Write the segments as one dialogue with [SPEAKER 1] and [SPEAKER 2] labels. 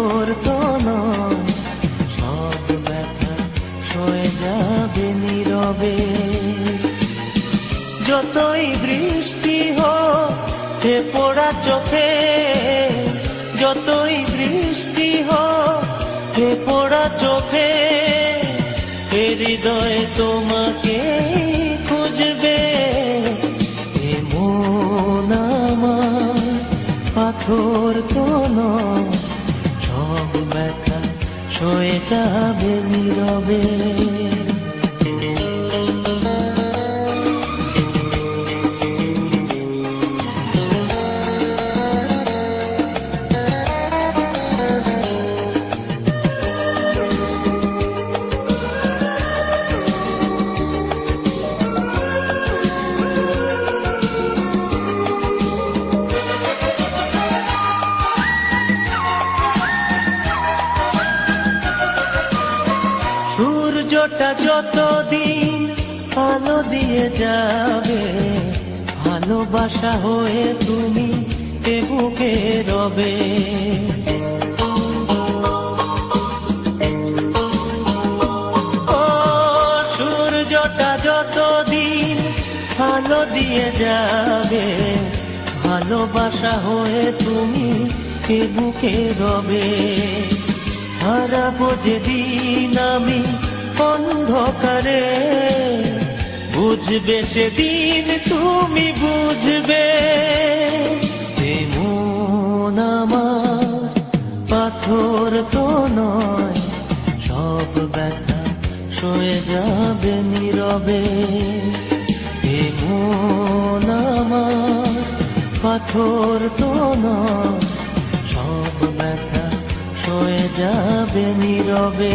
[SPEAKER 1] তোর তো নয় সব যতই বৃষ্টি হোক হে পোড়া চোখে, যতই বৃষ্টি হোক হে পোড়া চোখে হে হৃদয় তোমাকে খুঁজবে। হে মন যাবে নীরবে। সূর্যটা যতদিন আলো দিয়ে যাবে, ভালোবাসা হয়ে তুমি বুকে রবে। সূর্যটা যতদিন আলো দিয়ে যাবে, ভালোবাসা হয়ে তুমি এ বুকে রবে। হারাবো যেদিন আমি অন্ধকারে বুঝবে সেদিন তুমি বুঝবে। পাথর তো নয়, সব ব্যথা সয়ে যাবে নীরবে। পাথর তো নয়, সব ব্যথা সয়ে যাবে নীরবে।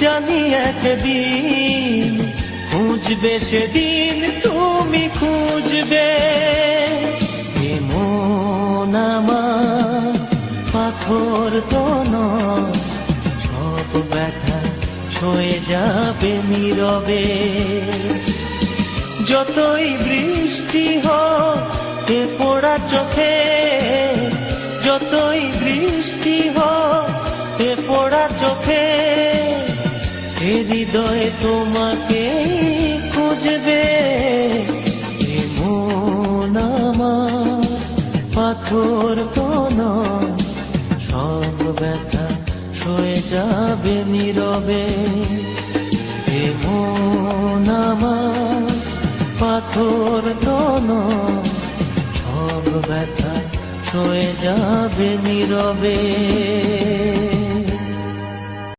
[SPEAKER 1] জানি একদিন, খুঁজবে সেদিন, তুমি খুঁজবে। পাথর তো নয়, সব ব্যথা সয়ে যাবে নীরবে। যতই বৃষ্টি হোক পোড়া চোখে, যতই বৃষ্টি হোক হৃদয়ে তোমাকে খুঁজবে পাথর নয়, সব ব্যথা সয়ে যাবে নীরবে। আমার, পাথর নয়, সব ব্যথা সয়ে যাবে নীরবে।